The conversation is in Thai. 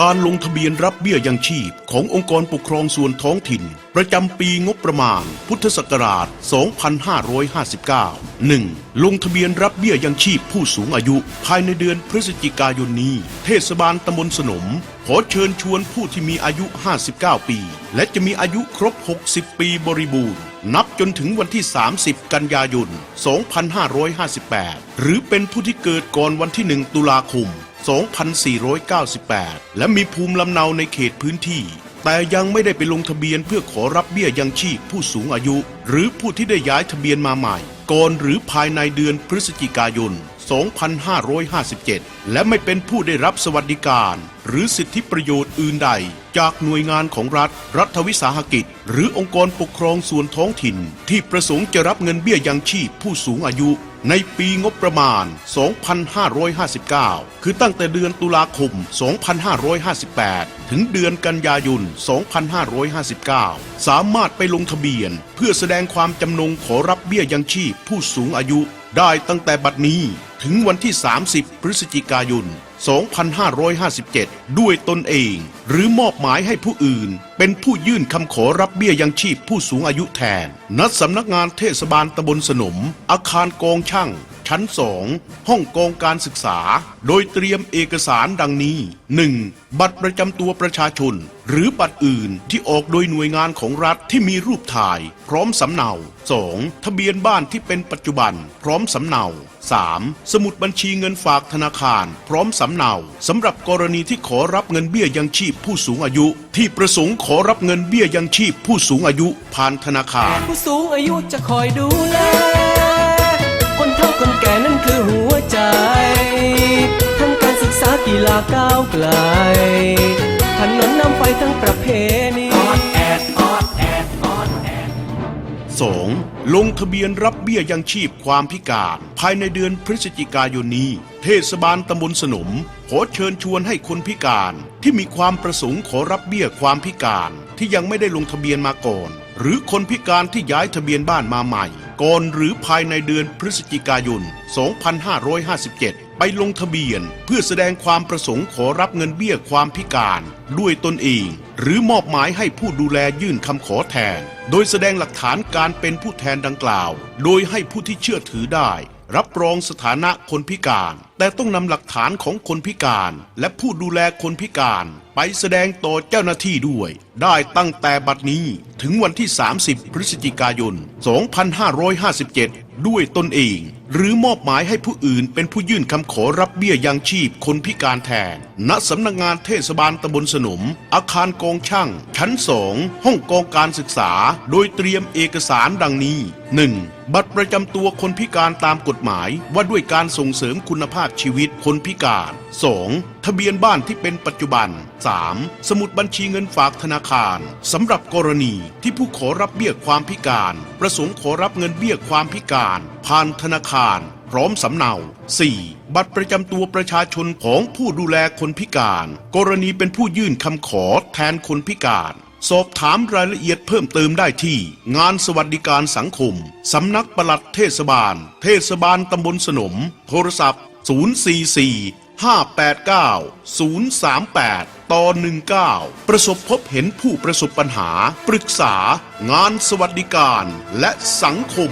การลงทะเบียนรับเบี้ยยังชีพขององค์กรปกครองส่วนท้องถิ่น ประจำปีงบประมาณ พุทธศักราช 2559 1. ลงทะเบียนรับเบี้ยยังชีพผู้สูงอายุ ภายในเดือนพฤศจิกายนนี้ เทศบาลตำบลสนม ขอเชิญชวนผู้ที่มีอายุ 59 ปี และจะมีอายุครบ 60 ปีบริบูรณ์ นับจนถึงวันที่ 30 กันยายน 2558 หรือเป็นผู้ที่เกิดก่อนวันที่ 1 ตุลาคม 2498 และมีภูมิลำเนาในเขตพื้นที่ แต่ยังไม่ได้ไปลงทะเบียนเพื่อขอรับเบี้ยยังชีพผู้สูงอายุ หรือผู้ที่ได้ย้ายทะเบียนมาใหม่ ก่อนหรือภายในเดือนพฤศจิกายน 2557 และไม่เป็นผู้ได้รับสวัสดิการ หรือสิทธิประโยชน์อื่นใด จากหน่วยงานของรัฐ รัฐวิสาหกิจ หรือองค์กรปกครองส่วนท้องถิ่น ที่ประสงค์จะรับเงินเบี้ยยังชีพผู้สูงอายุ ในปีงบประมาณ 2559 คือตั้งแต่เดือนตุลาคม 2558 ถึงเดือนกันยายน 2559 สามารถไปลงทะเบียน เพื่อแสดงความจำนงขอรับเบี้ยยังชีพผู้สูงอายุ ได้ตั้งแต่บัดนี้ถึงวันที่ 30 พฤศจิกายน 2557 ด้วยตนเอง หรือมอบหมายให้ผู้อื่น เป็นผู้ยื่นคำขอรับเบี้ยยังชีพผู้สูงอายุแทน ณสำนักงานเทศบาลตำบลสนม อาคารกองช่าง ชั้น 2 ห้องกองการศึกษา โดยเตรียมเอกสารดังนี้ 1. บัตรประจำตัวประชาชน หรือบัตรอื่นที่ออกโดยหน่วยงานของรัฐที่มีรูปถ่าย พร้อมสำเนา 2. ทะเบียนบ้านที่เป็นปัจจุบัน พร้อมสำเนา 3. สมุดบัญชีเงินฝากธนาคาร พร้อมสำเนาสำหรับกรณีที่ขอรับเงินเบี้ยยังชีพผู้สูงอายุ ที่ประสงค์ขอรับเงินเบี้ยยังชีพผู้สูงอายุผ่านธนาคาร ผู้สูงอายุจะคอยดูแล กษากก้าวไกลถนนนำไฟทั้งประเพณี 2. ลงทะเบียนรับเบี้ยยังชีพความพิการ ภายในเดือนพฤศจิกายนนี้ เทศบาลตำบลสนมขอเชิญชวนให้คนพิการ ที่มีความประสงค์ขอรับเบี้ยความพิการ ที่ยังไม่ได้ลงทะเบียนมาก่อน หรือคนพิการที่ย้ายทะเบียนบ้านมาใหม่ ก่อนหรือภายในเดือนพฤศจิกายน 2557 ไปลงทะเบียนเพื่อแสดงความประสงค์ขอรับเงินเบี้ยความพิการ ด้วยตนเอง หรือมอบหมายให้ผู้ดูแลยื่นคำขอแทน โดยแสดงหลักฐานการเป็นผู้แทนดังกล่าว โดยให้ผู้ที่เชื่อถือได้ รับรองสถานะคนพิการ แต่ต้องนำหลักฐานของคนพิการ และผู้ดูแลคนพิการ ไปแสดงต่อเจ้าหน้าที่ด้วย ได้ตั้งแต่บัดนี้ถึงวันที่ 30 พฤศจิกายน 2557 ด้วยตนเอง หรือมอบหมายให้ผู้อื่นเป็นผู้ยื่นคำขอรับเบี้ยยังชีพคนพิการแทน ณสำนักงานเทศบาลตำบลสนม อาคารกองช่าง ชั้นสองห้องกองการศึกษา โดยเตรียมเอกสารดังนี้ 1. บัตรประจำตัวคนพิการตามกฎหมายว่าด้วยการส่งเสริมคุณภาพชีวิตคนพิการ 2. ทะเบียนบ้านที่เป็นปัจจุบัน 3. สมุดบัญชีเงินฝากธนาคารสำหรับกรณีที่ผู้ขอรับเบี้ยความพิการ ประสงค์ขอรับเงินเบี้ยความพิการ ผ่านธนาคาร พร้อมสำเนา 4. บัตรประจำตัวประชาชนของผู้ดูแลคนพิการ กรณีเป็นผู้ยื่นคำขอแทนคนพิการ สอบถามรายละเอียดเพิ่มเติมได้ที่ งานสวัสดิการสังคม สำนักปลัดเทศบาล เทศบาลตำบลสนม โทรศัพท์ 044 589 038 ต่อ 19 ประสบพบเห็นผู้ประสบปัญหา ปรึกษางานสวัสดิการและสังคม